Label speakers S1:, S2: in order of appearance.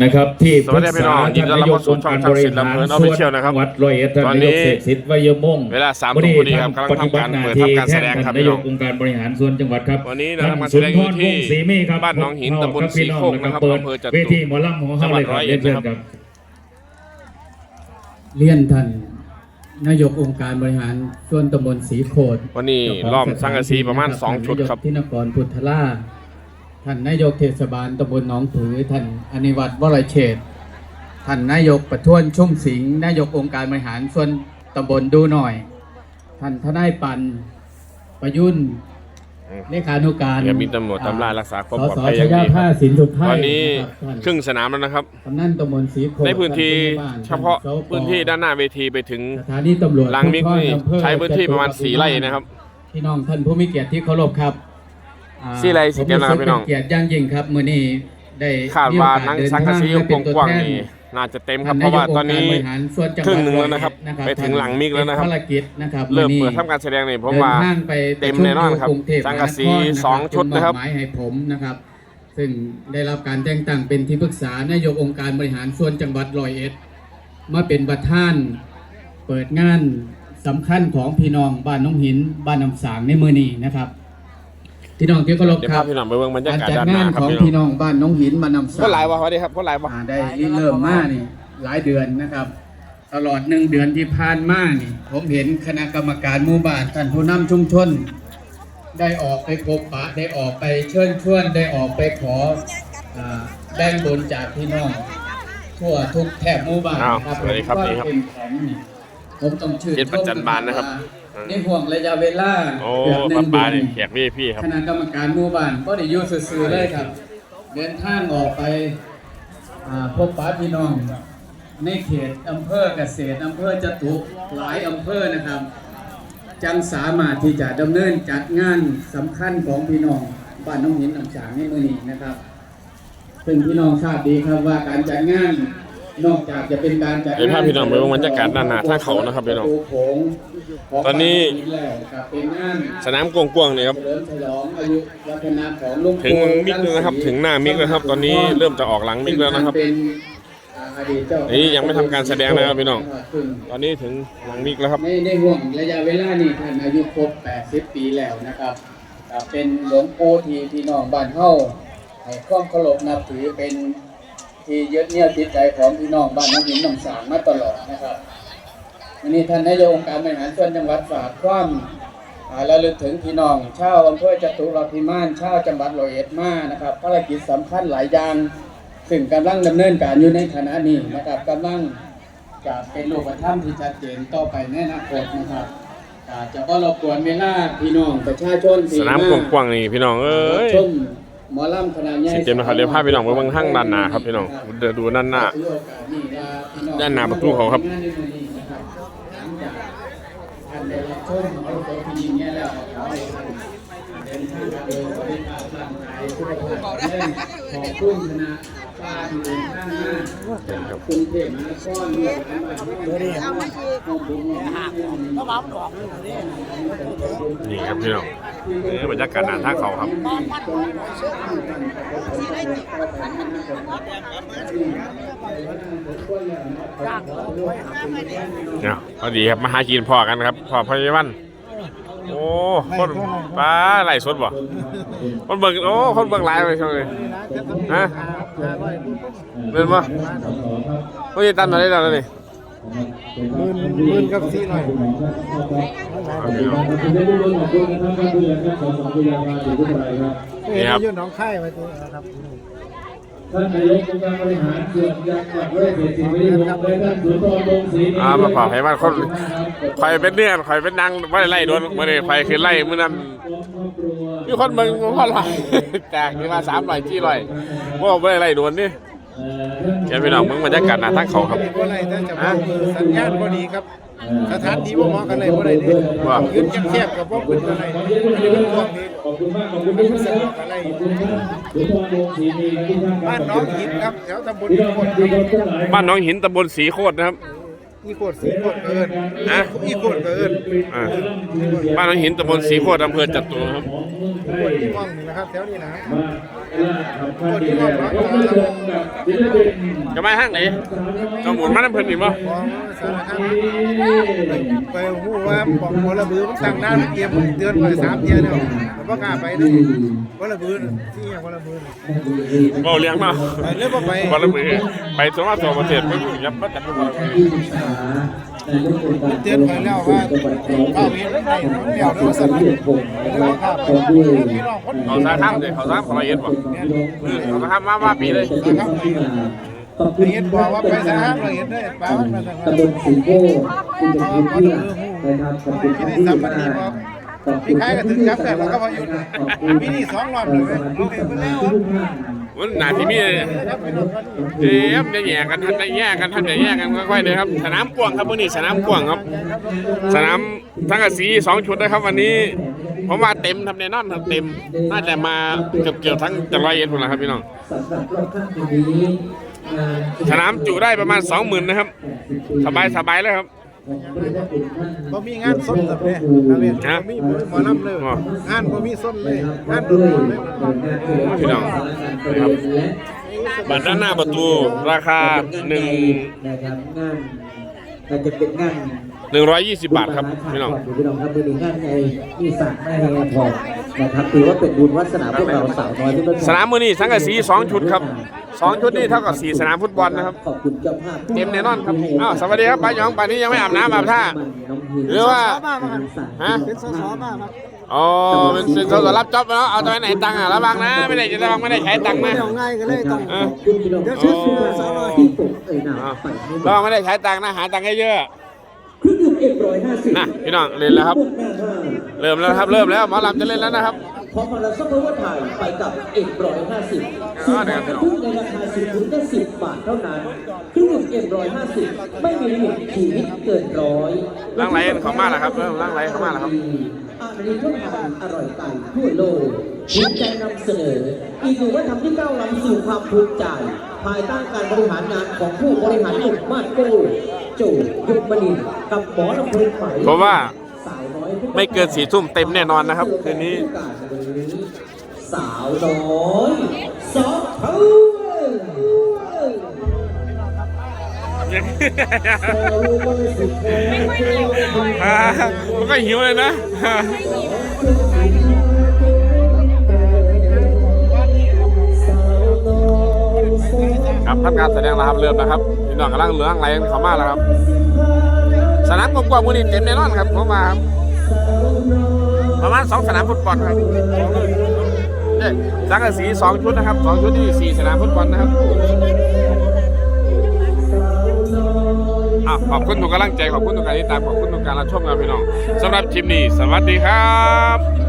S1: นะครับที่
S2: สวัสดีพี่น้องยินดีต้อนรับเข้าสู่ช่อง
S1: ท่านนายก
S2: ช่างศิลป์ลำเพลิน Official นะครับ
S1: จังหวัดร้อยเอ็ดท่าน
S2: ตอน
S1: นาย
S2: นี้
S1: กเศรษฐศิษย์วยมง
S2: เวลาสามทุ่มพอดีครับกำลัง
S1: ปฏิบัติหน้าที่
S2: เปิดทำการแสดงครับ
S1: แทนท่านนายกองค์การบริหารส่วนจังหวัดครับ
S2: วันนี้นะครับมาแสดงอยู่ที่
S1: ท่านสุนทรวงศ์ศรีเมฆครับ
S2: บ้านหนองหินตำบล
S1: ครับพี่น้อง
S2: ศรีโคกนะครับ
S1: เปิด
S2: อำเภอจตุ
S1: เวทีหมอลำของ
S2: จั
S1: เขา
S2: งหวั
S1: เล
S2: ด
S1: ยครับ
S2: ร้อยเอ็
S1: เรีย
S2: ด
S1: นเชิญ
S2: นะครับ
S1: ครับ
S3: เรียนท่านนายกองค์การบริหารส่วนตำบลสีโคด
S2: วันนี้ล้อมสังกะสีประมาณสองชุดครับ
S3: ท่านนายกที่นครพุทธล่า ท่านนายกเทศบาลตำบลหนองผือ ท่านอนิวัตรวรเชษฐ์ท่านนายกประท้วนชุ่มสิงห์นายกองค์การบริหารส่วนตำบลดูหน่อย ท่านทนายปันประยุนเลขานุการ
S2: เดี๋ยวมีตำรวจตำรารักษาความปลอด
S3: ส
S2: ภัย
S3: ส
S2: อย่าง
S3: ช
S2: ดี
S3: ยา
S2: ค
S3: ผ้า
S2: รับ
S3: สินสุดท้าย
S2: ตอนนี้
S3: ท่าน
S2: ครึ่งสนามแล้วนะครับ
S3: กำนันตำบลสีโคด
S2: ในพื้นที่
S3: ท่านผู้ใหญ่บ้น
S2: เฉพาะ
S3: ท่สป
S2: พื้นที่ด้านหน้าเวทีไปถึง
S3: สถานีตำรวจ
S2: หลังมิกนี่
S3: ภูธรอำเภอ
S2: ใช้พื้นที่ประมาณสี่ไร่นะครับ
S3: พี่น้องท่านผู้มีเกียรติที่เคารพครับอ่า
S2: สี่ไร่สี่แกนนะครับ
S3: ผมรู้สึ
S2: พี่น้อง
S3: เป็นเกียรติอย่างยิ่งครับมื้อนี้ได้
S2: คาดว่า
S3: มีโอก
S2: นัง
S3: เดิ
S2: สังกะสี
S3: ทาง
S2: ก
S3: มาเป็นตัว
S2: ว้าง
S3: แท
S2: ๆ
S3: น
S2: นี่น่าจะเต็มค
S3: ท่
S2: รับเพราะว่าตอนนี้
S3: ยกงค์กบริหารส่วนจังห
S2: ครึ่
S3: วัด
S2: งหนึ่งแล้วนะครับ
S3: อยเอ็ด
S2: ไปถึงหลังมิกแล้วนะครับ
S3: ภารกิจนะครับ
S2: เริ่ม
S3: มื้อ
S2: เปิ
S3: นี้
S2: ดทำการแสดงนี่ผม
S3: เดิน
S2: ว่า
S3: ทางไป
S2: เต็มแน่นอนครับ
S3: ประชุมยู่กรุงเทพ
S2: สังกะสี
S3: มหานคร
S2: สองชุดนะครับ
S3: จึมอบหมายให้ผมนะครับ ซึ่งได้รับการแต่งตั้งเป็นที่ปรึกษานายกองค์การบริหารส่วนจังหวัดร้อยเอ็ดมาเป็นประธานเปิดงานสำคัญของพี่น้องบ้านน้องหินบ้านน้ำสางในมือนี้นะครับ พี่น้องที่เคารพ
S2: เดี๋ยว
S3: ค
S2: พา
S3: รับ
S2: พี่น้องไปเบิ่งบรรยา
S3: การ
S2: กาศ
S3: จัด
S2: ด้านห
S3: งา
S2: น้านครับ
S3: ของ
S2: พี่
S3: พี่
S2: น้อง
S3: น้องบ้านน้องหินบ้านน้ำสาง
S2: พ่นหลายวะสวัสดีครับพ่นหลายวะ
S3: อ่าได้ริเริ่มมานี่หลายเดือนนะครับ ตลอดหนึ่งเดือนที่ผ่านมานี่ ผมเห็นคณะกรรมการหมู่บ้านท่านผู้นำชุมชน ได้ออกไปพบปะได้ออกไปเชิญชวนได้ออกไปขออ่าแบ่งบุญจากพี่น้องทั่วทุกแถบหมู่บ้าน
S2: อ้าว
S3: ครับ
S2: สวัสดีครับ
S3: ผม
S2: นี่ครับ
S3: เข้มแข็งนี่ผมต้องชื่น
S2: เจ็ดประจันบานนะครับ
S3: ในห่วงระยะเวลา
S2: โอ้
S3: เกือบห
S2: ป้า
S3: นึ่ง
S2: ป้า
S3: เดื
S2: เนี่
S3: อยน
S2: แขกพี่พี่ครับ
S3: คณะกรรมการหมู่บ้านก็ได้อยู่ซื่อๆเลยครับ เดินทางออกไปอ่าพบปะพี่น้อง ในเขตอำเภอเกษตรอำเภอจตุหลายอำเภอนะครับ จังสามารถที่จะดำเนินจัดงานสำคัญของพี่น้องบ้านน้องหินน้ำฉางในมือนี้นะครับ ซึ่งพี่น้องทราบดีครับว่าการจัดงาน นอกจากจะเป็นการจัด
S2: เดี๋ยว
S3: งา
S2: พานพี่น้องไปเบิ่งบรรยากาศด้านหน้าทางเขานะครับพี่น้อง
S3: ประตูโขงขง
S2: ตอนนี้
S3: บ้าองหิแล้วครับเป็นงาน
S2: สนามกว้างๆนี่ครับ
S3: เฉลิมฉลองอายุวัฒนะของหลุง
S2: ถึงมิกแล้วนะครับ ถึงหน้ามิกแล้วครับ ตอนนี้เริ่มจะออกหลังมิกแล้วนะครับ
S3: เป็นอ่าอดีตเจ้า
S2: นี่ยังไม่ทำการแสดงนะครับพี่น้อง
S3: ซึ่ง
S2: ตอนนี้ถึงหลังมิกแล้วครับ
S3: ในในห่วงระยะเวลานี้ท่านอายุครบ 80 ปีแล้วนะครับอ่าเป็นหลวงปู่ที่พี่น้องบ้านเฮาให้ความเคารพนับถือเป็น ที่ยึดเหนี่ยวจิตใจของพี่น้องบ้านน้องหินน้องสางมาตลอดนะครับวันนี้ท่านนายกองค์การบริหารส่วนจังหวัดฝากความอ่าระลึกถึงพี่น้องชาวอำเภอจตุรพิมานชาวจังหวัดร้อยเอ็ดมานะครับภารกิจสำคัญหลายอย่างซึ่งกำลังดำเนินการอยู่ในขณะนี้นะครับกำลังจะเป็นรูปธรรมที่ชัดเจนต่อไปในอนาคตนะครับอาจะก็รบกวนเวลาพี่น้องประชาชนที่
S2: สนามกว้างๆนี่พี่น้องเอ้ย
S3: ชม หมอลำคณะใหญ่
S2: สิเต็มนะครับเดี๋ยวพาพี่น้องไปเบิ่งทางด้านหน้าครับพี่น้องเดี๋ยวดูด้านหน้า
S3: ถือโอกาสนี้ว่าพี่อง
S2: ด้านหน้าประตูเขาครับ
S3: งานในวันนี้นะครับหลังจากท่านได้รับชมเอาตัวพี่ยิงเนี่ยแล้วขอให้ท่านเดินทางมาโดยบริการร่างกายสุขภาพแข็งแรงขอบคุณคณะป้าที่ นี่
S2: ครับ
S3: พี่น้องนี่บ
S2: รรยากาศหน้าท่าเขาครับเนี่ยพอดีครับมาหากินพ่อกันครับพ่อพยาวัน โอ้คนปลาไหลสดบ่คนเบิ่งโอ้คนเบิ่งหลายเลยช่วงนี้ฮะเป็นบ่โอ้ยตันมาได้แล้วนี่
S4: หมื่นหมื่นกับสี่ร้อย
S2: นี่ครับ
S4: ยืนน้องไข่ไว้ตัวนะครับ
S1: ท่านนายกองค์การบริหารส่วนจังหวัดร้อยเอ็ดสิบวิวงศ์และท่านสุนทรวงศ์ศรี
S2: อ่ามาพอพยาวันคนคอยเป็นเนี่ยคอยเป็นนางไม่ได้ไล่โดนมื่อนี้คอยคือไล่มื่อนั้นมีคนเบิ่งเพราะอะไรแตกนี่มาสามร้อยที่ร้อยว่าไม่ได้ไล่โดนนี่แกพี่น้องมึงบรรยากาศหน้าทางเขาครับ
S4: บ่ไรแต่จะบอกคือสัญญาณบ่ดีครับ สถานที่บ่เหมาะกันเลยบ่ได้เด้
S2: ว่า
S4: ยืนแคบๆกับบ่ขึ้นอะไรอันนี้มันกว้างดี
S1: ขอบคุณมากขอบคุณทุกท่านครับขอบคุณท่านสุนทรวงศ์ศรีมีและทุกท่าน
S4: บ้านน้องหินครับแถวตำบล
S1: พี่
S4: อี
S1: น้อง
S4: โคด
S1: ที่เคารพทั้งหลาย
S2: บ้านน้องหินตำบลสีโคตรนะครับ
S4: อีโคดสีโคดเกิน
S2: ฮะ
S4: อีโคดเกิน
S2: อ่าบ้านน้องหินตำบลสีโคตรอำเภอจตุรครับ
S1: ของเมืองไท
S4: โคด
S1: ย
S4: ที่ห้องนี่นะครับแถวนี้นะ
S1: มาเวลาทำความดีแล้วผมมาชมกับศิลปิน
S2: จะมาห้างไหนก็หมุนมาน้ำเพิ่นอีกบ่
S4: ของสารคามไปหูว่าปองบอระบือมันตั้งนานเกมเดือนไปสามเดือนแล้วมันก็กล้าไปเลยบอระบือที่ยังบอระบือ
S2: เบาเลี้ยงเนาะ
S4: ไปเรื่อยไป
S2: บอลมือไปตัวมาตัวประเทศไม่ยับก็จัดบ่
S1: ที่ศึกษาในยกองค์การ
S4: เตือนไปแล้วว่าเข้าเห็นได้เดี๋ยวเราสั่ง
S1: เกียรติพงศ์นะครับขอบคุณ
S2: เขาสาข้ามเลยเขาสามเขาละเอียดบ่เออเขาสาข้ามมามาปีเลย
S1: ขอบคุณ
S4: เห็นบอกว่าไปสหามเราเห็นได้ป้ามันมาสั่ง
S1: ตำบลสีโก้ที่เป็นพื้นที่นะครับขอบคุณที่ดีมากขอบคุ
S4: พี่
S1: ณ
S4: คายก็ถึงจับแต่เราก็พออยู่ปีนี้สองรอบเลยเราเห็นไปแล้ว
S2: มั นหนาที่มีเอ๊ะจะแย่กันท่านจะแย่กันท่านจะแย่กันค่อยๆเลยครับ สนามกว้างครับวันนี้สนามกว้างครับ สนามทั้งกสีสองชุดนะครับ วันนี้ผมมาเต็มทำแน่นอนครับเต็ม น่าจะมาเกือบเกือบทั้งจะร้อยเอ็ดคนละครับพี่น้อง
S1: สนาน
S2: สนามจุได้ประมาณสองหมื่นนะครับ สบายสบายเลยครับ
S4: บ่มีงานส้นแบบนี้นะเว้ยบ่มีหมอลำเลย งานบ่มีส้นเลยงานโดนเลย
S2: พี่น้องนะครับบัตรด้านหน้าประตูราคาหนึ่ง
S1: นะครับงานมันจะเป็นงาน
S2: หนึ่งร้อยยี่สิบบาทครับพี่น้อง
S1: พี่น้องครับเป็นงานในที่สั่งได้ในพอ นะครับถือว่าเป็นบุญวัสนาพวกเราสาวน้อยที่เป็น
S2: สนามมือนี่สังกะสีสองชุดครับสองชุดนี่เท่ากับสี่สนามฟุตบอลนะครับ
S1: ขอบคุณเจ้าภาพ
S2: เต็มแน่นอนครับอ้าวสวัสดีครับป้าหยองป่านนี้ยังไม่อาบน้ำอาบท่าหรือว่าฮะ
S4: เป็นสสมาครับ
S2: อ๋อเป็นเป็นสสรับจ็อบเนาะเอาตัวไหนตังค์อะระวังนะไม่ได้จะระวังไม่ได้ใช้ตังค์นะ
S4: ง่ายก็เลยต้อง
S2: เออ
S1: เดี๋ยวเชิญคุณสาวน้อยที่ตกเอ่ยหนา
S2: อะ
S1: ไประ
S2: วังไม่ได้ใช้ตังค์นะหาตังค์ให้เยอะ
S1: เครื่องดื่มเอ็มร้อยห้าสิบ
S2: นะพี่น้องเล่นแล้วครับ เริ่มแล้วครับ เริ่มแล้วหมอลำจะเล่นแล้วนะครับ
S1: พอมาแล้วซัพเปอร์ว่าถ่ายไปกับเอ็มร้อยห้าสิบ
S2: อ๋อเดี๋ยว
S1: ซื้อในราคาสิบถึงแค่สิบบาทเท่านั้นเครื่องดื่มเอ็มร้อยห้าสิบไม่มีลิมิตชีวิตเกินร้อย
S2: ร่างไหลเขามาแล้วครับเริ่มร่างไหลเขามาแล้วครับ
S1: อารีทุกทางอร่อยไก่ทั่วโลกภูมิใจนำเสนอ อีกหนึ่งวัฒนธรรมที่ก้าวล้ำสู่ความภูมิใจ ภายใต้การบริหารงานของผู้บริหารหนุ่มมาดโก้โจยุบมณินทร์กับหมอลำเพลินไหม
S2: ผมว่า
S1: สาวน้อย
S2: ไม่เกินสี่ทุ่มเต็มแน่นอนนะครับ คืนนี้
S1: สาวน้อยซอฟต์พาวเวอร์
S2: อ่ามันก็หิวเลยนะ ครับทำการแสดงแล้วครับเริ่มแล้วครับพี่น้องกำลังเหลืองไหลเข้ามาแล้วครับ สนามกว้างๆวันนี้เต็มแน่นอนครับผมมาครับ ประมาณสองสนามฟุตบอลครับเอ๊ะสังกะสีสองชุดนะครับสองชุดที่สี่สนามฟุตบอลนะครับอะขอบคุณทุกกำลังใจขอบคุณทุกการติดตามขอบคุณทุกการรับชมครับพี่น้องสำหรับทีมนี้ สวัสดีครับ